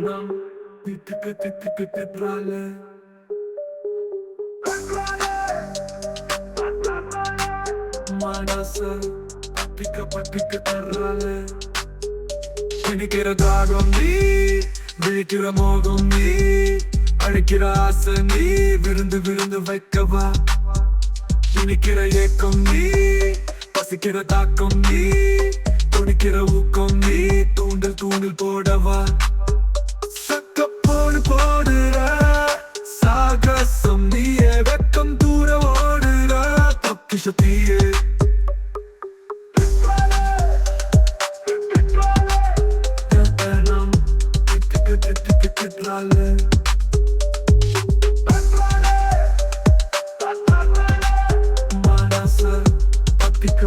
நாம் திட்டுக்கு திட்டுக்கு திட்டுறாள் மனச பத்திக்க பத்திக்க தர்றாள் திணிக்கிற தாகம் நீ விழிக்கிற மோகம் நீ அழைக்கிற ஆசை நீ விருந்து விருந்து வைக்கவா திணிக்கிற ஏக்கம் நீ பசிக்கிற தாக்கம் நீ துணிக்கிற ஊக்கம் நீ தூண்டல் தூண்டில் போடவா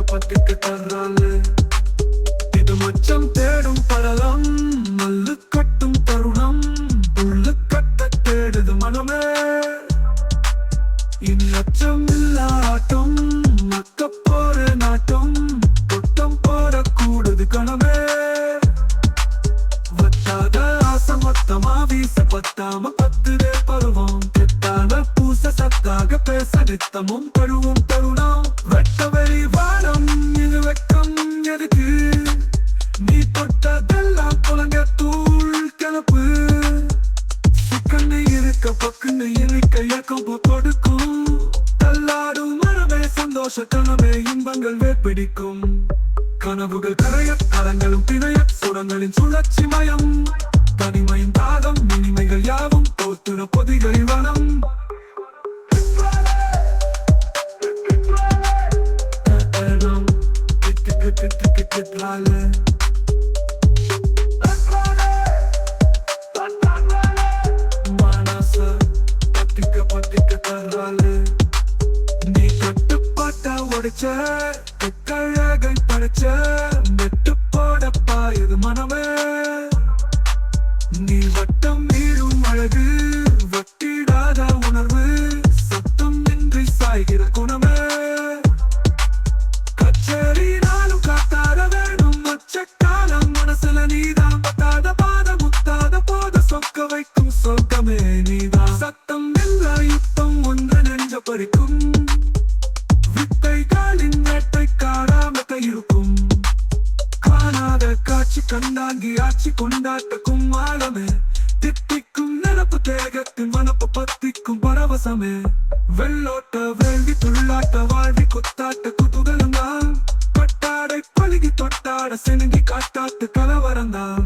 பத்திக்க தர்றாள் இது மச்சம் தேடும் படலம் மல்லு கட்டும் தருணம் உள்ளு கட்ட தேடுது மனமே இனி அச்சம் இல்லாட்டம் மக்க போற நாட்டம் தொட்டம் போட கூடுது கணமே வத்தாத ஆசை மொத்தமா வீச பத்தாம பத்துதே பருவம். கெட்டான பூச சத்தாக பேச நித்தமும் பழுவும் தருணம் வெட்ட வெளி வானம் இது வெட்கம் எதுக்கு? நீ தொட்டதெல்லாம் குழங்க தூள் கிளப்பு மரமே இன்பங்கள் வேட்பிடிக்கும் கனவுகள் கரைய கரங்களும் பிணைய சுரங்களின் சுழற்சி மயம் தனிமையின் தாகம் இனிமைகள் யாவும் தோத்துற பொதிகளில் வனம் நாம் கட்டுப்பாட்டா உடைச்ச கழகை படைச்ச பேசி ஆட்சி கொண்டாட்ட கும்மாளமே தித்திக்கும் நிரப்பு தேகத்தின் மனப்பு பத்திக்கும் பரவசமே. வெள்ளோட்ட வேள்வி துள்ளாட்ட வாழ்வி கொத்தாட்ட குதூகலம் தான் பட்டாடை பழுகி தொட்டாட செனுங்கி காட்டாட்டு கலவரம் தான்